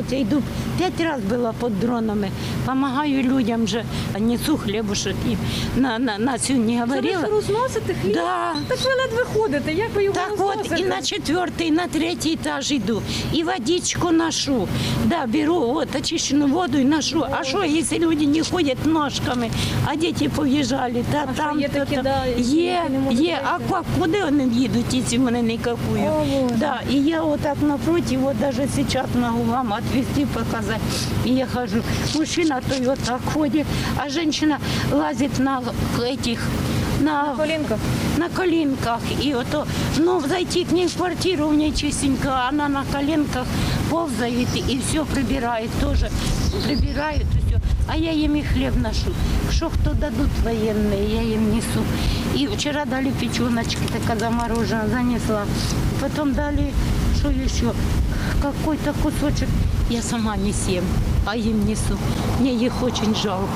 От я йду. П'ять разів була під дронами, допомагаю людям вже, несу хлібушок і на, на, на сьогодні Це ви розносите хліб? Да. Так ви ледве ходите, як ви його Так розносите? от, і на четвертий, і на третій етаж йду, і водичку ношу. Да, беру от, очищену воду і ношу. А що, якщо люди не ходять ножками, а діти поїжджали, та А що, там, є то такі, там. да, є, не є. А куди вони їдуть, якщо вони не какую? О, Да, и я вот так напротив, вот даже сейчас могу вам отвести, показать. И я хожу. Мужчина то и вот так ходит, а женщина лазит на этих, на, Колінка. на коленках. И вот, ну, зайти к ней в квартиру, у нее чистенько, она на коленках ползает и все прибирает тоже. Прибирает и все. А я им и хлеб ношу. Что кто дадут военные, я им несу. И вчера дали печеночки, такая замороженная, занесла. Потом дали, что еще, какой-то кусочек. Я сама не съем, а им несу. Мне их очень жалко.